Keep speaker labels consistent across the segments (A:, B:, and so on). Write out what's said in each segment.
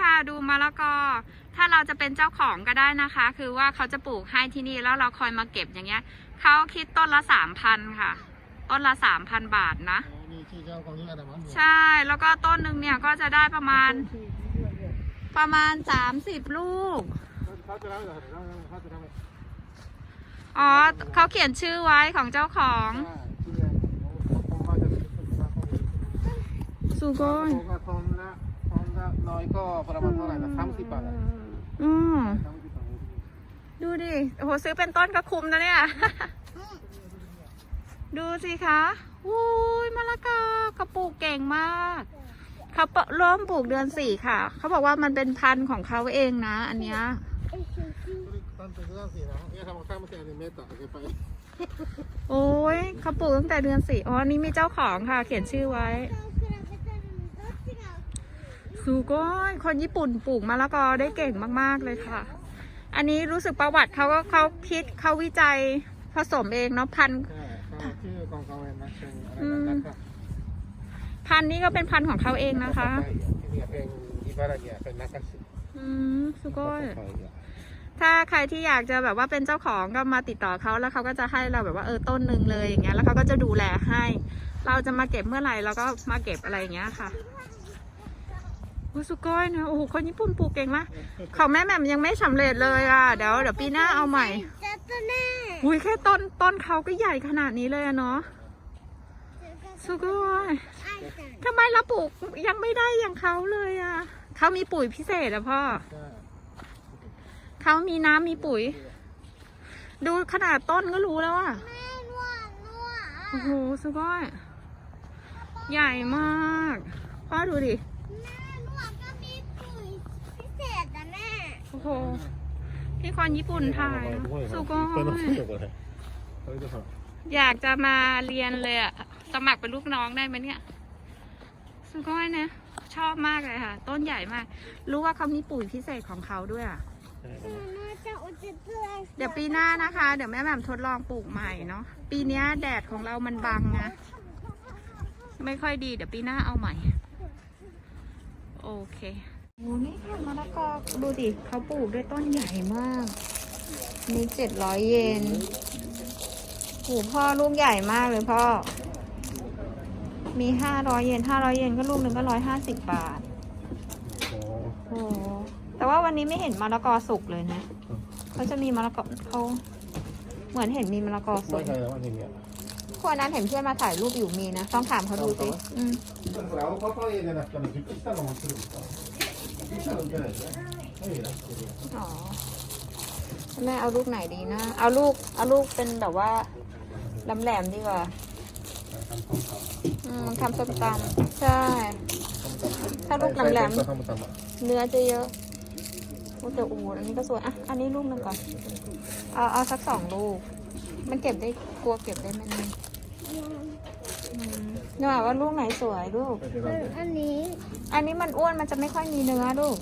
A: ค่ะดูมะละกอ ถ้าเราจะเป็นเจ้าของก็ได้นะคะ คือว่าเขาจะปลูกให้ที่นี่แล้วเราคอยมาเก็บอย่างเงี้ยเขาคิดต้นละสามพันค่ะ ต้นละสามพันบาทนะ
B: มีที่เจ้าของนี้อะไรมั้ง
A: ใช่แล้วก็ต้นหนึ่งเนี่ยก็จะได้ประมาณ ประมาณสามสิบลูก
B: เขาจะทำอะไรเขาจะทำอะไร
A: อ๋อเขาเขียนชื่อไว้ของเจ้าของ
B: ที่เนี่ยเขาจะ
A: สุโกย
B: ก็ทอนละทอนละน้อยก็ประมาณเท่าไหร่นะสามสิบบาท
A: อืม
B: สามสิบบาท
A: ดูดิ โอ้โห ซื้อเป็นต้นก็คุ้มนะเนี่ย ดูสิคะอุ้ยมะละกอเขาปลูกเก่งมากเขาเริ่มปลูกเดือนสี่ค่ะ เขาบอกว่ามันเป็นพันธุ์ของเขาเองนะ อันเนี้ย
B: tanto gracias no ya trabajamos en el meta que para
A: โอ้ยเขาปลูกตั้งแต่เดือนสี่อ๋ออันนี้มีเจ้าของค่ะ เขียนชื่อไว้ สุโกยคนญี่ปุ่นปลูกมะละกอได้เก่งมาก ๆ เลยค่ะ อันนี้รู้สึกประวัติเขาก็เขาคิดเขาวิจัยผสมเองเนาะพันธุ์
B: ชื่อกองเขาเองนะเป็นอะไรนะครั
A: พันธุ์นี้ก็เป็นพันธุ์ของเขาเองนะคะ
B: ที่เป็นอิบาราเกียเป็นนักการศึก
A: อืมสุโกยถ้าใครที่อยากจะแบบว่าเป็นเจ้าของก็มาติดต่อเขาแล้วเขาก็จะให้เราแบบว่าเออต้นหนึ่งเลยอย่างเงี้ยแล้วเขาก็จะดูแลให้ เราจะมาเก็บเมื่อไหร่เราก็มาเก็บอะไรอย่างเงี้ยค่ะ อ้สุโกยนะโอ้โหคนญี่ปุ่นปลูกเก่งมากของแม่แหม่มยังไม่สำเร็จเลยอะเดี๋ยวเดี๋ยวปีหน้าเอาใหม่
C: จะตัวแน่
A: อุ้ยแค่ต้นต้นเขาก็ใหญ่ขนาดนี้เลยอะเนาะสุโกย
C: ไอ้จัน
A: ทำไมเราปลูกยังไม่ได้อย่างเขาเลยอะเขามีปุ๋ยพิเศษอะพ่อเขามีน้ำมีปุ๋ย ดูขนาดต้นก็รู้แล้วอะ
C: แม่นวดนวด
A: โอ้โหสุดยอดใหญ่มาก พ่อดูดิ
C: แม่นวดก็มีปุ๋ยพิเศษนะแม่
A: โอ้โหที่คนญี่ปุ่นถ่ายสุโกยอยากจะมาเรียนเลยอะสมัครเป็นลูกน้องได้ไหมเนี่ยสุโกยนะชอบมากเลยค่ะ ต้นใหญ่มาก รู้ว่าเขามีปุ๋ยพิเศษของเขาด้วยอะเดี๋ยวปีหน้านะคะ เดี๋ยวแม่แหม่มทดลองปลูกใหม่เนาะปีนี้แดดของเรามันบังนะ ไม่ค่อยดี เดี๋ยวปีหน้าเอาใหม่ โอเค โอ้นี่ค่ะมะละกอดูดิเขาปลูกด้วยต้นใหญ่มากมีเจ็ดร้อยเยนโอ้พ่อลูกใหญ่มากเลยพ่อ มีห้าร้อยเยนห้าร้อยเยนก็ลูกหนึ่งก็ร้อยห้าสิบบาท โอ้แต่ว่าวันนี้ไม่เห็นมะละกอสุกเลยนะเขาจะมีมะละกอเขาเหมือนเห็นมีมะละกอสุ
B: ไม่
A: ก
B: ใช่แล้วนี่เนี่ย
A: พวกนั้นเห็นเพื่อนมาถ่ายรูปอยู่มีนะ ต้องถามเขาดูสิอืม อ๋อแม่เอาลูกไหนดีนะ เอาลูก เอาลูกเป็นแบบว่าลำแหลมดีกว่า อืมทำส้มตำใช่ ถ้าลูกลำแหลมเนื้อจะเยอะโอ้แต่อูอันนี้ก็สวย อะ อันนี้ลูกหนึ่งก่อน เอาเอาสักสองลูก มันเก็บได้กลัวเก็บได้ไหมนี่ ยอืมเนี่ยว่าลูกไหนสวยลูก
C: อันนี้
A: อันนี้มันอ้วนมันจะไม่ค่อยมีเนื้อลูก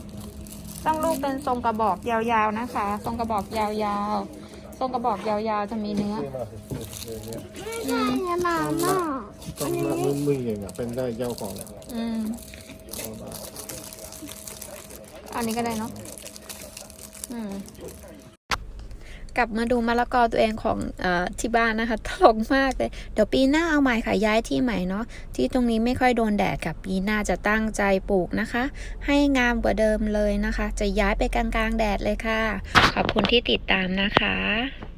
A: ต้องลูกเป็นทรงกระบอกยาวๆนะคะ ทรงกระบอกยาวๆ ทรงกระบอกยาวๆจะมีเนื้อ
C: ไม่ใช่นะหมาม่า
B: ต้องมามือมือเองอะเป็นได้เจ้าของ
A: อืม อันนี้ก็ได้เนาะ อืม กลับมาดูมะละกอตัวเองของออที่บ้านนะคะตลกมากเลย เดี๋ยวปีหน้าเอาใหม่ค่ะย้ายที่ใหม่เนาะที่ตรงนี้ไม่ค่อยโดนแดดค่ะปีหน้าจะตั้งใจปลูกนะคะ ให้งามกว่าเดิมเลยนะคะ จะย้ายไปกลางๆแดดเลยค่ะ ขอบคุณที่ติดตามนะคะ